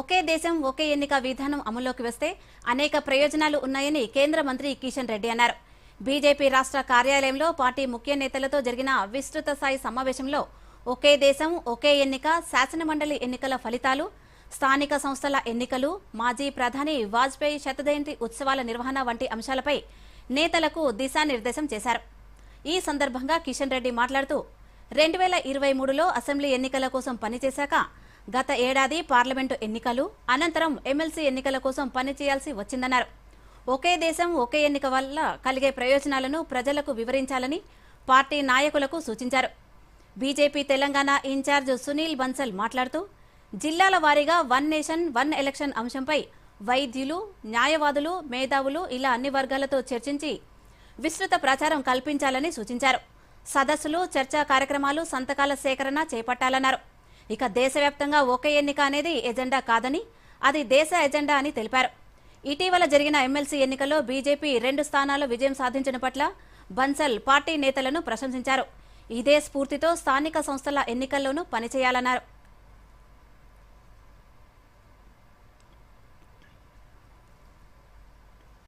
ఒకే దేశం ఒకే ఎన్నిక విధానం అమల్లోకి వస్తే అనేక ప్రయోజనాలు ఉన్నాయని కేంద్ర మంత్రి కిషన్ రెడ్డి అన్నారు. బీజేపీ రాష్ట్ర కార్యాలయంలో పార్టీ ముఖ్య నేతలతో జరిగిన విస్తృత స్థాయి సమావేశంలో ఒకే దేశం ఒకే ఎన్నిక శాసనమండలి ఎన్నికల ఫలితాలు స్థానిక సంస్థల ఎన్నికలు మాజీ ప్రధాని వాజ్పేయి శతజయంతి ఉత్సవాల నిర్వహణ వంటి అంశాలపై నేతలకు దిశానిర్దేశం చేశారు. ఈ సందర్భంగా కిషన్ రెడ్డి మాట్లాడుతూ రెండు వేల ఇరవై మూడులో అసెంబ్లీ ఎన్నికల కోసం పనిచేశాక గత ఏడాది పార్లమెంటు ఎన్నికలు అనంతరం ఎమ్మెల్సీ ఎన్నికల కోసం పనిచేయాల్సి వచ్చిందన్నారు. ఒకే దేశం ఒకే ఎన్నిక వల్ల కలిగే ప్రయోజనాలను ప్రజలకు వివరించాలని పార్టీ నాయకులకు సూచించారు. బీజేపీ తెలంగాణ ఇన్ఛార్జ్ సునీల్ బన్సల్ మాట్లాడుతూ జిల్లాల వారీగా వన్ నేషన్ వన్ ఎలక్షన్ అంశంపై వైద్యులు న్యాయవాదులు మేధావులు ఇలా అన్ని వర్గాలతో చర్చించి విస్తృత ప్రచారం కల్పించాలని సూచించారు. సదస్సులు చర్చా కార్యక్రమాలు సంతకాల సేకరణ చేపట్టాలన్నారు. ఇక దేశవ్యాప్తంగా ఒకే ఎన్నిక అనేది ఎజెండా కాదని అది దేశ ఎజెండా అని తెలిపారు. ఇటీవల జరిగిన ఎమ్మెల్సీ ఎన్నికల్లో బీజేపీ రెండు స్థానాల్లో విజయం సాధించిన పట్ల బన్సల్ పార్టీ నేతలను ప్రశంసించారు. ఇదే స్ఫూర్తితో స్థానిక సంస్థల ఎన్నికల్లోనూ పనిచేయాలన్నారు.